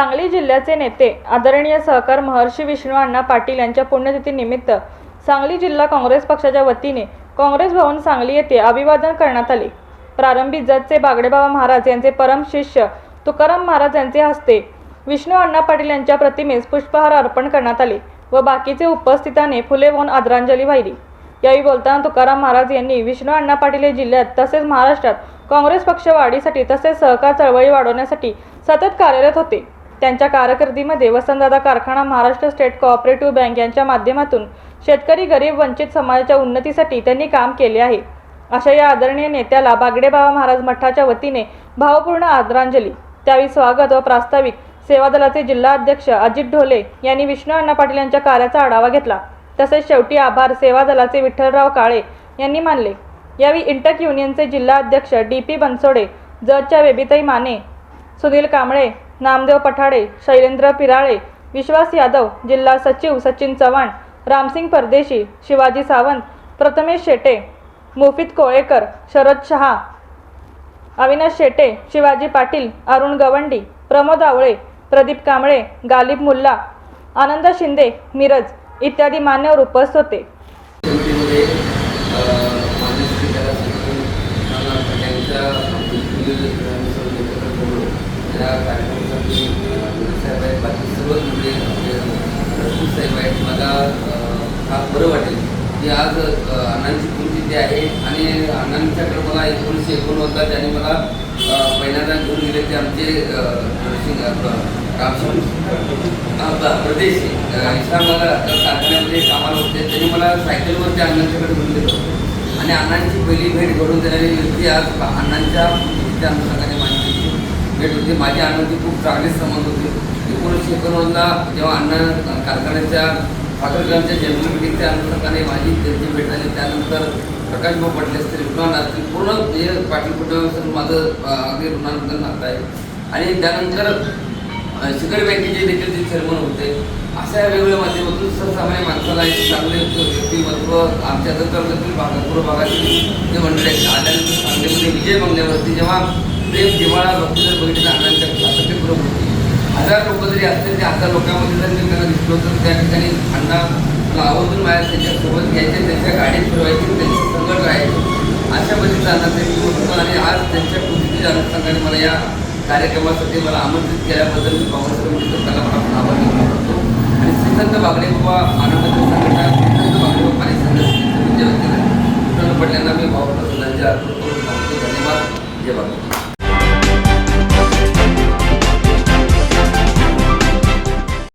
सांगली जिल्ह्याचे नेते आदरणीय सहकार महर्षी विष्णू अण्णा पाटील यांच्या पुण्यतिथीनिमित्त सांगली जिल्हा काँग्रेस पक्षाच्या वतीने काँग्रेस भवन सांगली येथे अभिवादन करण्यात आले. प्रारंभी जतचे बागडेबाबा महाराज यांचे परम शिष्य तुकाराम महाराज यांचे हस्ते विष्णू अण्णा पाटील यांच्या प्रतिमेस पुष्पहार अर्पण करण्यात आले व बाकीचे उपस्थिताने फुले वाहून आदरांजली वाहिली. यावेळी बोलताना तुकाराम महाराज यांनी विष्णू अण्णा पाटील हे जिल्ह्यात तसेच महाराष्ट्रात काँग्रेस पक्ष वाढीसाठी तसेच सहकार चळवळी वाढवण्यासाठी सतत कार्यरत होते. त्यांच्या कारकिर्दीमध्ये वसंतदादा कारखाना महाराष्ट्र स्टेट कोऑपरेटिव्ह बँक यांच्या माध्यमातून शेतकरी गरीब वंचित समाजाच्या उन्नतीसाठी त्यांनी काम केले आहे. अशा या आदरणीय नेत्याला बागडेबाबा महाराज मठाच्या वतीने भावपूर्ण आदरांजली. त्यावेळी स्वागत व प्रास्ताविक सेवा दलाचे जिल्हा अध्यक्ष अजित ढोले यांनी विष्णू अण्णा पाटील यांच्या कार्याचा आढावा घेतला. तसेच शेवटी आभार सेवा दलाचे विठ्ठलराव काळे यांनी मानले. यावेळी इंटक युनियनचे जिल्हा अध्यक्ष डी पी बनसोडे जजच्या बेबीताई माने सुनील कांबळे नामदेव पठाडे शैलेंद्र पिराळे विश्वास यादव जिल्हा सचिव सचिन चव्हाण रामसिंग परदेशी शिवाजी सावंत प्रथमेश शेटे मोफित कोळेकर शरद शहा अविनाश शेटे शिवाजी पाटील अरुण गवंडी प्रमोद आवळे प्रदीप कांबळे गालिब मुल्ला आनंद शिंदे मिरज इत्यादी मान्यवर उपस्थित होते. साहेब आहेत बाकी सर्वच म्हणजे आपले साहेब आहेत मला फार बरं वाटेल की आज अण्णांची पुण्यतिथी आहे आणि अण्णांच्याकडे मला एकोणीसशे एकोणनव्वदला त्यांनी मला पहिल्यांदा घेऊन गेले ते आमचे अ, प्रदेश इस्लामाबाद कारखान्यामध्ये कामाला होते त्यांनी मला सायकलवरती अण्णांच्याकडे घेऊन गेलो आणि अण्णांची पहिली भेट घडून देणारी व्यक्ती आज अण्णांच्या त्या अनुषंगाने भेट होती. माझे अण्णांची खूप चांगले संबंध होते. एकोणीसशे एकोणवन्नला जेव्हा अण्णा कारखान्याच्या ठाकरगावच्या जन्ममितीच्या अनुषंगाने माझी त्यांची भेट झाली. त्यानंतर प्रकाश भाऊ पटले असतील रुग्णान असतील पूर्ण म्हणजे हे पाटील कुटुंबापासून माझं अगदी रुग्णांबद्दल नातं आहे. आणि त्यानंतर शिखर बँकेचे देखील ते चेअरमन होते. अशा वेगवेगळ्या माध्यमातून सर्वसामान्य माणसाला एक चांगले व्यक्तिमत्व आमच्या दत्तावरतील भागापूर भागातील जे मंडळी आहेत आल्यानंतर सांगलीमध्ये विजय बंगल्यावरती जेव्हा प्रेम जिवाळा भक्ती जर बघितलं अण्णांच्या सातत्यपूर्वक होती हजार लोक जरी असतील ते हजार लोकांमध्ये जर मी त्यांना दिसलो तर त्या ठिकाणी अण्णा मला आवर्जून माझ्या त्यांच्यासोबत घ्यायचे त्यांच्या गाडीत फिरवायचे त्यांची संकट राहायची. अशा पद्धतीचं अण्णाचं एक आणि आज त्यांच्या कृतीच्या अनुषंगाने मला या कार्यक्रमासाठी मला आमंत्रित केल्याबद्दल मी काँग्रेस कमिटीचं त्याला मला आभार व्यक्त करतो आणि श्रीसंत बागडे बाबा आनंदाच्या संघटना श्रीसंत बागडे बाबा आणि संघ समितीच्या वतीने विठ्ठल पटल्यांना मी भावपूर्ण म्हणजे श्रद्धांजली धन्यवाद. जय बाबा